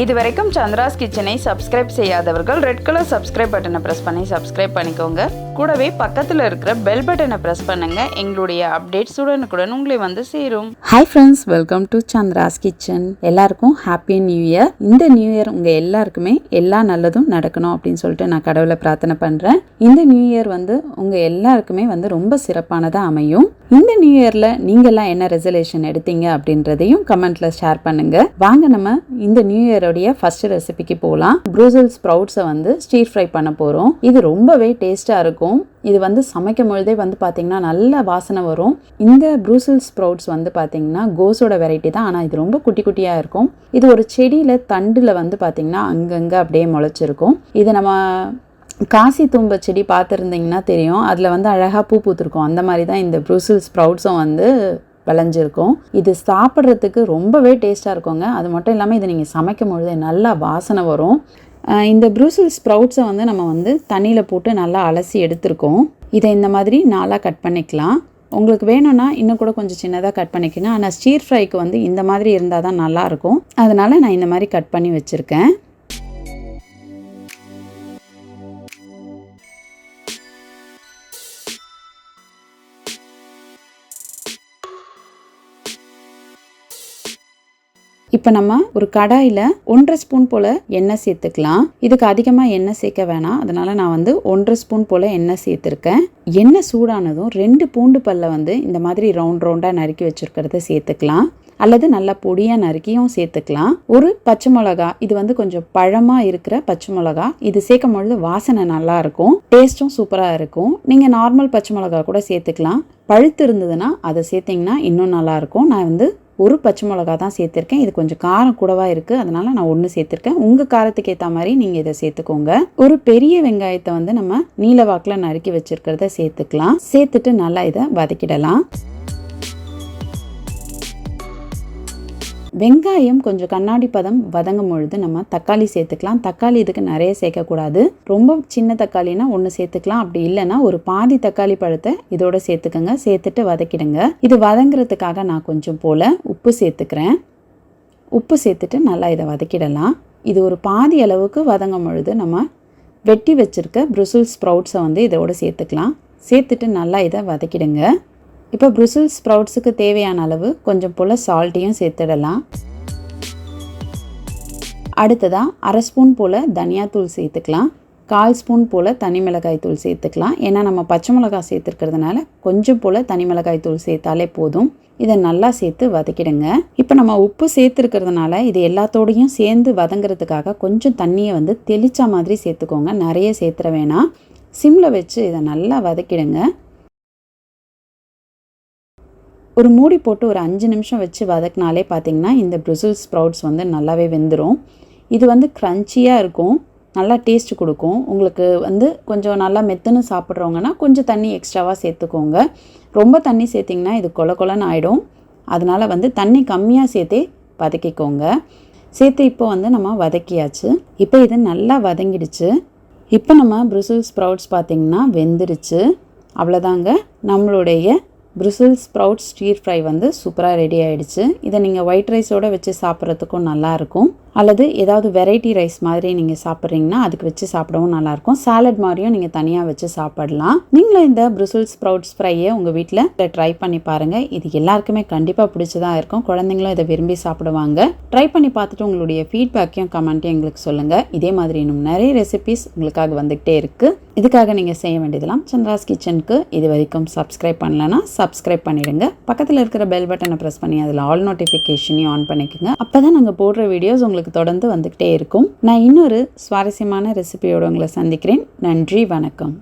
இது வரைக்கும் சந்திராஸ் கிச்சனை சப்ஸ்கிரைப் செய்யாதவர்கள் ரெட் கலர் சப்ஸ்கிரைப் பட்டனை ப்ரெஸ் பண்ணி சப்ஸ்கிரைப் பண்ணிக்கோங்க. கூடவே பக்கத்தில் இருக்கிற பெல் பட்டனை ப்ரெஸ் பண்ணுங்க. எங்களுடைய அப்டேட்ஸ் உடனுக்குடன் உங்களை வந்து சேரும். Hi friends welcome to Chandra's kitchen எல்லாருக்கும் ஹாப்பி நியூ இயர் இந்த நியூ இயர் உங்கள் எல்லாருக்குமே எல்லா நல்லதும் நடக்கணும் அப்படின்னு சொல்லிட்டு நான் கடவுளை பிரார்த்தனை பண்ணுறேன் இந்த நியூ இயர் வந்து உங்கள் எல்லாருக்குமே வந்து ரொம்ப சிறப்பானதாக அமையும். இந்த நியூ இயரில் நீங்கள்லாம் என்ன ரெசல்யூஷன் எடுத்தீங்க அப்படின்றதையும் கமெண்ட்டில் ஷேர் பண்ணுங்க. வாங்க நம்ம இந்த நியூ இயரோடைய ஃபர்ஸ்ட் ரெசிபிக்கு போகலாம் ப்ரூசல் ஸ்ப்ரவுட்ஸை வந்து ஸ்டீர் ஃப்ரை பண்ண போகிறோம் இது ரொம்பவே டேஸ்ட்டாக இருக்கும். இது வந்து சமைக்கும் பொழுதே வந்து பார்த்திங்கன்னா நல்ல வாசனை வரும். இந்த ப்ரூசல் ஸ்ப்ரவுட்ஸ் வந்து பார்த்திங்கன்னா கோஸோட வெரைட்டி தான். ஆனால் இது ரொம்ப குட்டி குட்டியாக இருக்கும். இது ஒரு செடியில் தண்டில் வந்து பார்த்திங்கன்னா அங்கங்கே அப்படியே முளைச்சிருக்கும். இது நம்ம காசி தும்ப செடி பார்த்துருந்தீங்கன்னா தெரியும். அதில் வந்து அழகாக பூ பூத்திருக்கும். அந்த மாதிரி தான் இந்த ப்ரூசல் ஸ்ப்ரவுட்ஸும் வந்து விளைஞ்சிருக்கும். இது சாப்பிட்றதுக்கு ரொம்பவே டேஸ்ட்டாக இருக்குங்க. அது மட்டும் இல்லாமல் இதை நீங்கள் சமைக்கும் பொழுது நல்லா வாசனை வரும். இந்த ப்ரூசல் ஸ்ப்ரவுட்ஸை வந்து நம்ம வந்து தண்ணியில் போட்டு நல்லா அலசி எடுத்திருக்கோம். இதை இந்த மாதிரி நாளாக கட் பண்ணிக்கலாம். உங்களுக்கு வேணும்னா இன்னும் கூட கொஞ்சம் சின்னதாக கட் பண்ணிக்கணும் ஆனால் ஸ்டீர் ஃப்ரைக்கு வந்து இந்த மாதிரி இருந்தால் தான் நல்லாயிருக்கும் அதனால் நான் இந்த மாதிரி கட் பண்ணி வச்சுருக்கேன். இப்போ நம்ம ஒரு கடாயில் ஒன்றரை ஸ்பூன் போல் எண்ணெய் சேர்த்துக்கலாம். இதுக்கு அதிகமாக எண்ணெய் சேர்க்க வேணாம். அதனால நான் வந்து ஒன்றரை ஸ்பூன் போல் எண்ணெய் சேர்த்துருக்கேன். எண்ணெய் சூடானதும் ரெண்டு பூண்டு பல்ல வந்து இந்த மாதிரி ரவுண்ட் ரவுண்டாக நறுக்கி வச்சுருக்கிறத சேர்த்துக்கலாம். அல்லது நல்லா பொடியாக நறுக்கியும் சேர்த்துக்கலாம். ஒரு பச்சை மிளகா இது வந்து கொஞ்சம் பழமாக இருக்கிற பச்சை மிளகா இது சேர்க்கும் பொழுது வாசனை நல்லா இருக்கும். டேஸ்ட்டும் சூப்பராக இருக்கும். நீங்கள் நார்மல் பச்சை மிளகா கூட சேர்த்துக்கலாம். பழுத்து இருந்ததுன்னா அதை சேர்த்திங்கன்னா இன்னும் நல்லாயிருக்கும் நான் வந்து ஒரு பச்சை மிளகா தான் சேர்த்துருக்கேன். இது கொஞ்சம் காரம் கூடவா இருக்குது அதனால் நான் ஒன்று சேர்த்துருக்கேன். உங்கள் காரத்துக்கு ஏற்ற மாதிரி நீங்கள் இதை சேர்த்துக்கோங்க. ஒரு பெரிய வெங்காயத்தை வந்து நம்ம நீல வாக்கில் நறுக்கி வச்சிருக்கிறத சேர்த்துக்கலாம். சேர்த்துட்டு நல்லா இதை வதக்கிடலாம். வெங்காயம் கொஞ்சம் கண்ணாடி பதம் வதங்கும் பொழுது நம்ம தக்காளி சேர்த்துக்கலாம். தக்காளி இதுக்கு நிறைய சேர்க்கக்கூடாது. ரொம்ப சின்ன தக்காளினா ஒன்று சேர்த்துக்கலாம். அப்படி இல்லைன்னா ஒரு பாதி தக்காளி பழத்தை இதோட சேர்த்துக்கோங்க. சேர்த்துட்டு வதக்கிடுங்க. இது வதங்குறதுக்காக நான் கொஞ்சம் போல் உப்பு சேர்த்துக்கிறேன். உப்பு சேர்த்துட்டு நல்லா இதை வதக்கிடலாம். இது ஒரு பாதி அளவுக்கு வதங்கும் பொழுது நம்ம வெட்டி வச்சுருக்க ப்ருசில் ஸ்ப்ரவுட்ஸை வந்து இதோட சேர்த்துக்கலாம். சேர்த்துட்டு நல்லா இதை வதக்கிடுங்க. இப்போ ப்ருசில் ஸ்ப்ரவுட்ஸுக்கு தேவையான அளவு கொஞ்சம் போல் சால்ட்டையும் சேர்த்துடலாம். அடுத்ததாக அரை ஸ்பூன் போல் தனியாத்தூள் சேர்த்துக்கலாம். கால் ஸ்பூன் போல் தனி மிளகாய் தூள் சேர்த்துக்கலாம். ஏன்னா நம்ம பச்சை மிளகாய் சேர்த்துருக்கிறதுனால கொஞ்சம் போல் தனி மிளகாய் தூள் சேர்த்தாலே போதும். இதை நல்லா சேர்த்து வதக்கிடுங்க. இப்போ நம்ம உப்பு சேர்த்துருக்கிறதுனால இது எல்லாத்தோடையும் சேர்ந்து வதங்குறதுக்காக கொஞ்சம் தண்ணியை வந்து தெளிச்ச மாதிரி சேர்த்துக்கோங்க. நிறைய சேர்த்துற வேணாம். சிம்மில் வச்சு இதை நல்லா வதக்கிடுங்க. ஒரு மூடி போட்டு ஒரு அஞ்சு நிமிஷம் வச்சு வதக்கினாலே பார்த்தீங்கன்னா இந்த ப்ரிசில் ஸ்ப்ரவுட்ஸ் வந்து நல்லாவே வெந்துடும் இது வந்து க்ரன்ச்சியாக இருக்கும். நல்லா டேஸ்ட் கொடுக்கும். உங்களுக்கு வந்து கொஞ்சம் நல்லா மெத்துன்னு சாப்பிட்றவங்கன்னா கொஞ்சம் தண்ணி எக்ஸ்ட்ராவாக சேர்த்துக்கோங்க. ரொம்ப தண்ணி சேர்த்திங்கன்னா இது கொல கொலன்னு ஆகிடும் அதனால் வந்து தண்ணி கம்மியாக சேர்த்தே வதக்கிக்கோங்க. சேர்த்து இப்போ வந்து நம்ம வதக்கியாச்சு. இப்போ இது நல்லா வதங்கிடுச்சு. இப்போ நம்ம ப்ரிசில் ஸ்ப்ரவுட்ஸ் பார்த்திங்கன்னா வெந்துருச்சு. அவ்வளோதாங்க நம்மளுடைய ப்ரிசில் ஸ்ப்ரவுட் ஸ்டீர் ஃப்ரை வந்து சூப்பராக ரெடி ஆகிடுச்சு இதை நீங்கள் ஒயிட் ரைஸோடு வச்சு சாப்பிட்றதுக்கும் நல்லாயிருக்கும் அல்லது ஏதாவது வெரைட்டி ரைஸ் மாதிரி நீங்கள் சாப்பிட்றீங்கன்னா அதுக்கு வச்சு சாப்பிடவும் நல்லாயிருக்கும். சாலட் மாதிரியும் நீங்கள் தனியாக வச்சு சாப்பிடலாம். நீங்களும் இந்த ப்ரிசில் ஸ்ப்ரவுட்ஸ் ஃப்ரையை உங்கள் வீட்டில் ட்ரை பண்ணி பாருங்கள் இது எல்லாருக்குமே கண்டிப்பாக பிடிச்சதாக இருக்கும். குழந்தைங்களும் இதை விரும்பி சாப்பிடுவாங்க. ட்ரை பண்ணி பார்த்துட்டு உங்களுடைய ஃபீட்பேக்கையும் கமெண்ட்டையும் எங்களுக்கு சொல்லுங்கள் இதே மாதிரி இன்னும் நிறைய ரெசிபிஸ் உங்களுக்காக வந்துக்கிட்டே இருக்குது இதுக்காக நீங்கள் செய்ய வேண்டியதெல்லாம் சந்திராஸ் கிச்சனுக்கு இது வரைக்கும் சப்ஸ்கிரைப் பண்ணலன்னா சப்ஸ்கிரைப் பண்ணிடுங்க. பக்கத்தில் இருக்கிற பெல் பட்டனை ப்ரெஸ் பண்ணி அதில் ஆல் நோட்டிஃபிகேஷனையும் ஆன் பண்ணிக்கோங்க. அப்போ தான் நாங்கள் போடுற வீடியோஸ் உங்களுக்கு உங்களுக்கு தொடர்ந்து வந்துக்கிட்டே இருக்கும். நான் இன்னொரு சுவாரஸ்யமான ரெசிபியோடு உங்களை சந்திக்கிறேன். நன்றி வணக்கம்.